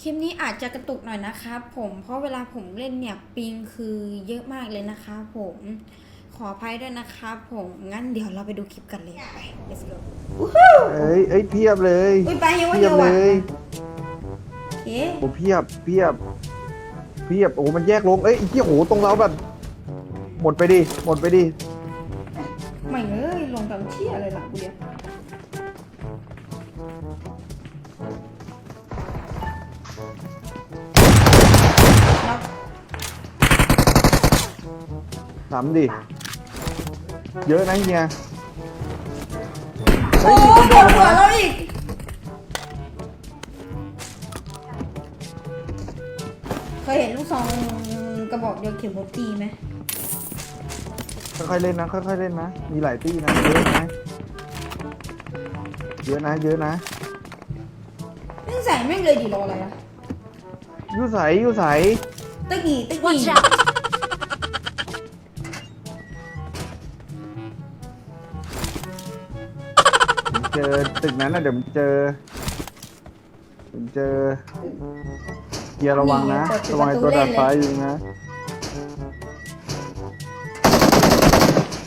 คลิปนี้อาจจะกระตุกหน่อยนะครับผมเพราะเวลาผมเล่นเนี่ยปิงคือเยอะมากเลยนะครับผมขออภัยด้วยนะครับผมงั้นเดี๋ยวเราไปดูคลิปกันเลยไป let's go เอ้ยเอ้ยเพียบเลยอุ้ยไปยังว่าเพีเยยบอะเลว่ะยโอเคโอ้เพียบเพียบเพียบโอ้มันแยกลงเอ้ยไอ้เหี้ยโอ้ตรงเราแบบ หมดไปดิหมดไปดิไม่เอ้ยลงตามเที่ยอะไรหลังกูเดียว ถามดิ เยอะนะเฮียโอ้เฮ้ยมีคนโดเดินนลงหัวมาเราอีกเคยเห็นลูกซองกระบอกเดียวเข็มหัวตีไหมค่อยๆเล่นนะ ค่อยๆเล่นนะ มีหลายตี้นะ เยอะนะ เยอะนะ เยอะนะนี่ใส่แม่งเลยดิรออะไรอะยูใสยูใส ตะกี้ตะกี้ เจอตึกนั้นนะเดี๋ยวมึงเจอมึงเจอเกียร์ระวังนะระวังไอ้ตัวดาดฟ้าอยู่นะ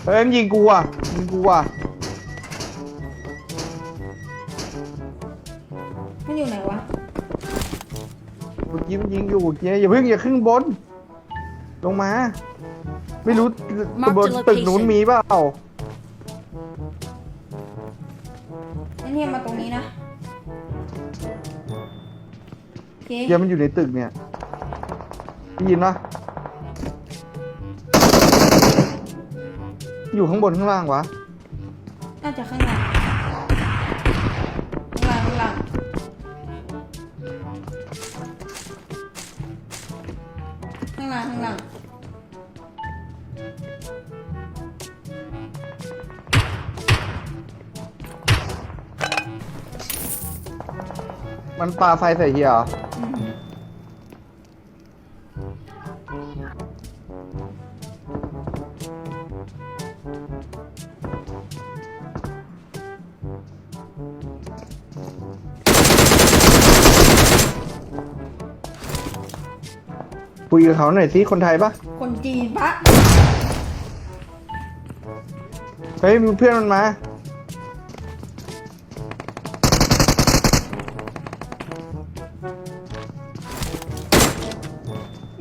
เฮ้ยมันยิงกูอะยิงกูอะมันอยู่ไหนวะเมื่อกี้มันยิงอยู่เกียร์อย่าเพิ่งอย่าขึ้นบน ลงมา ไม่รู้ Mark บน the ตึกนู้น location มีเปล่า เนี่ยมาตรงนี้นะโอเคเกียร์มันอยู่ในตึกเนี่ยได้ยินปะอยู่ข้างบนข้างล่างวะ น่าจะข้างหลังข้างหลังข้างหลังข้างหลังข้างหลัง มันปาไฟใส่เฮียเหรออืมคุยกับเขาหน่อยสิคนไทยปะคนจีนปะเฮ้ยมีเพื่อนมันมา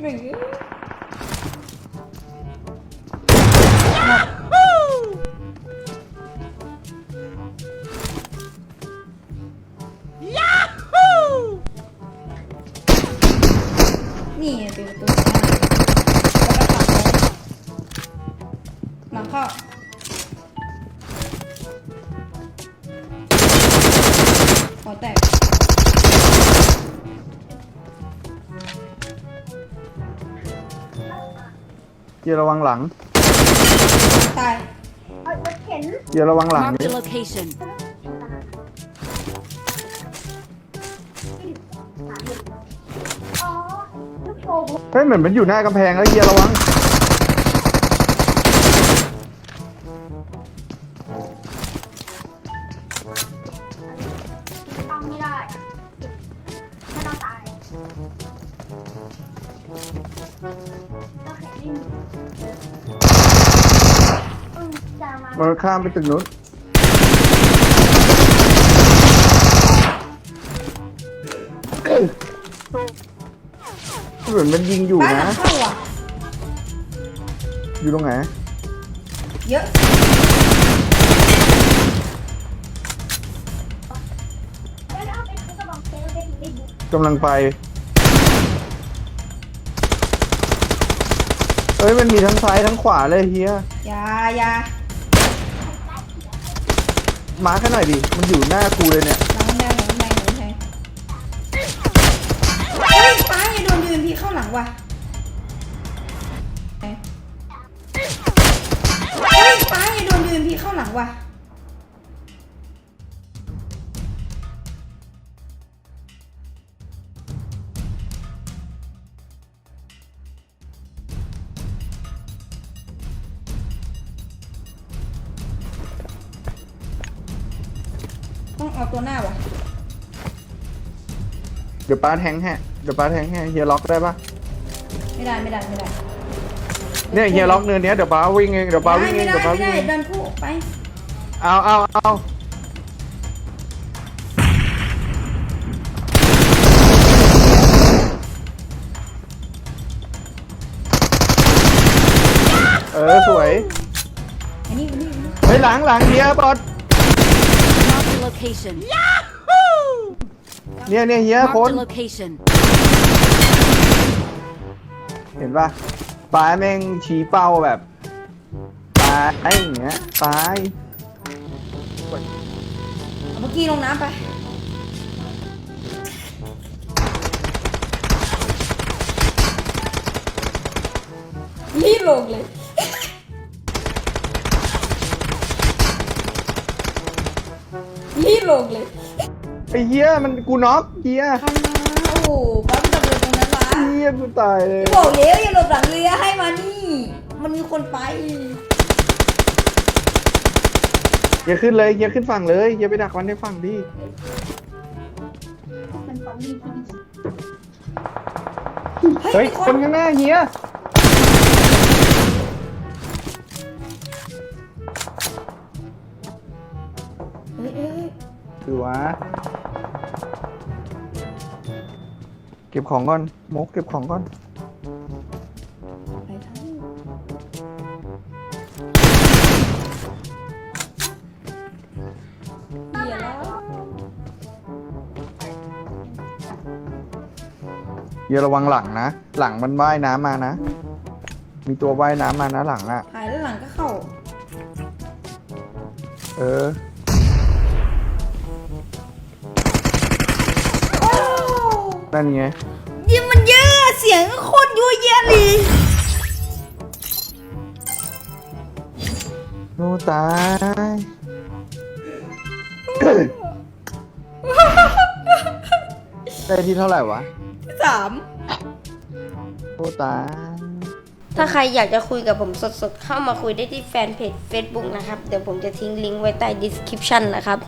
ไม่นี่เป็นประตูหน้าแล้วก็ตัดเลยหลังเข้าหัวแตก เกียร์ระวังหลังตายเกียร์ระวังหลัง Mark นี่ the location. เฮ้ยเหมือนมันอยู่หน้ากำแพงแล้วเกียร์ระวังต้อง มจะมามันข้ามไปตึกนู้นเหมือนมันยิงอยู่บ้านหลันะ งเข้าอะ อยู่ตรงไหน เยอะแล้วเอาไปทุกกระบอกเซลล์ได้ถึงได้บุกกำลังไป เอ้ยมันมีทั้งซ้ายทั้งขวาเลยเฮียอยาอยามาร์คให้หน่อยดิ มันอยู่หน้ากูเลยเนี่ยหลังแดงหลังแดงหลังแดงเฮ้ยป้าอย่าโดนยืนพี่เข้าหลังว่ะเฮ้ยป้าอย่าโดนยืนพี่เข้าหลังว่ะ ต้องเอาตัวหน้าว่ะเดี๋ยวดี๋ยวป้าแทงให้เดี๋ยวป้าแทงให้เฮียล็อกได้ปะไม่ได้ไม่ได้ไม่ได้เนี่ยเฮียล็อกเนินเนี้ยเดี๋ยวป้าวิ่งเองเดี๋ยวป้าวิ่งเอไม่งได้เดี๋ยวป้าไม่วิ่งได้เองเดินคู่ไปเอาเอาเอาเออสวยอันนี้อันนี้อันนี้เฮ้ยหลังหลังเฮียบอส Mark the location. เนี่ยเนี่ยเฮีย Mark คน the location. เห็นปะป้าแม่งชี้เป้าแบบตายไอ้อย่างเงี้ยตายเอาเมื่อกี้ลงน้ำไป รีบลงเลย ลงเลยไอ้เฮียมันกูน็อกเฮียคันมาโอ้โหปั๊มตำรวจตรงนั้นวะเฮียกูตายเลยบอกแล้วอย่าหลบหลังเรือให้มานี่ มันมีคนไปอย่าขึ้นเลยอย่าขึ้นฝั่งเลยอย่าไปดักมันในฝั่งดิมันฟังดีที่ดีเฮ้ยมีคนข้างหน้าเฮีย คือวะเก็บของก่อนมกเก็บของก่อนไปทั้งเหี้ยแล้วอย่าระวังหลังนะ หลังมันว่ายน้ำมานะ มีตัวว่ายน้ำมานะหลังอะหายแล้วหลังก็เข้า เออโอ้ นั่นไงยิงมันเยอะเสียงโคตรยั่วเยะเลยโอ้ตาย ได้ที่เท่าไหร่วะสามโอ้ตาย ถ้าใครอยากจะคุยกับผมสดๆ เข้ามาคุยได้ที่แฟนเพจ Facebook นะครับ เดี๋ยวผมจะทิ้งลิงก์ไว้ใต้ description นะครับ